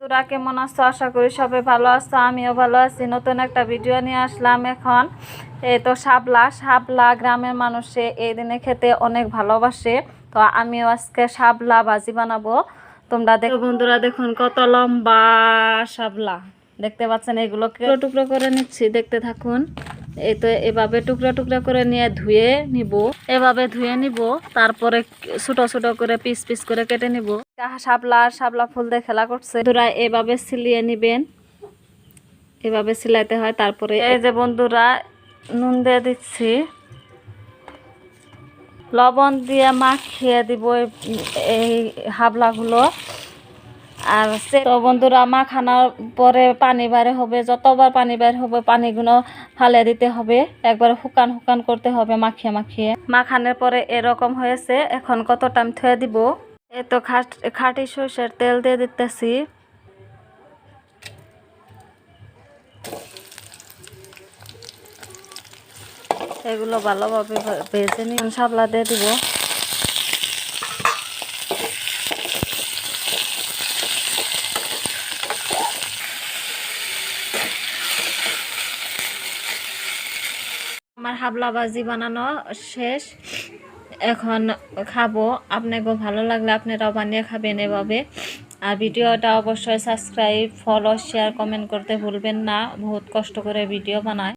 তোরা কেমন আছো? আশা করি সবাই ভালো আছো আমিও ভালো আছি। নতুন একটা ভিডিও নিয়ে আসলাম এখন। এই তো শাপলা শাপলা গ্রামের মানুষে এই দিনে খেতে অনেক ভালোবাসে। তো আমিও আজকে শাপলা ভাজি বানাবো। তোমরা দেখো বন্ধুরা দেখুন কত লম্বা শাপলা। দেখতে পাচ্ছেন এগুলোকে টুকরো টুকরো করে নিচ্ছি দেখতে থাকুন। এই তো এভাবে টুকরা টুকরা করে নিয়ে ধুয়ে নিব। এভাবে ধুয়ে নিব, তারপরে ছোট ছোট করে পিস পিস করে কেটে নিব। শাপলা আর শাপলা ফুল দিয়ে খেলা করছে। বন্ধুরা, এভাবে সিলিয়ে নিবেন। এভাবে সিলাইতে হয়, তারপরে এই যে বন্ধুরা, নুন দিয়ে দিচ্ছি। লবণ দিয়ে মাখিয়ে দিব এই হাবলাগুলো। আর সে- তো বন্ধুরা মাখানোর পরে পানি বাইরে হবে, যতবার পানি বাইরে হবে, পানিগুলো ফালে দিতে হবে। একবার শুকান শুকান করতে হবে, মাখিয়ে মাখিয়ে। মাখানোর পরে এরকম হয়েছে, এখন কত টাইম থুয়ে দিব? এই তো খাট সর্ষের তেল দিয়ে দিতেছি। এগুলো ভালোভাবে ভেজে নিয়ে সাবলা দিয়ে দিব। আমার হাবলা বাজি বানানো শেষ। এখন খাব। আপনাকেও ভালো লাগলে আপনারাও বানিয়ে খাবেন এভাবে। আর ভিডিওটা অবশ্যই সাবস্ক্রাইব ফলো শেয়ার কমেন্ট করতে ভুলবেন না। বহুত কষ্ট করে ভিডিও বানায়।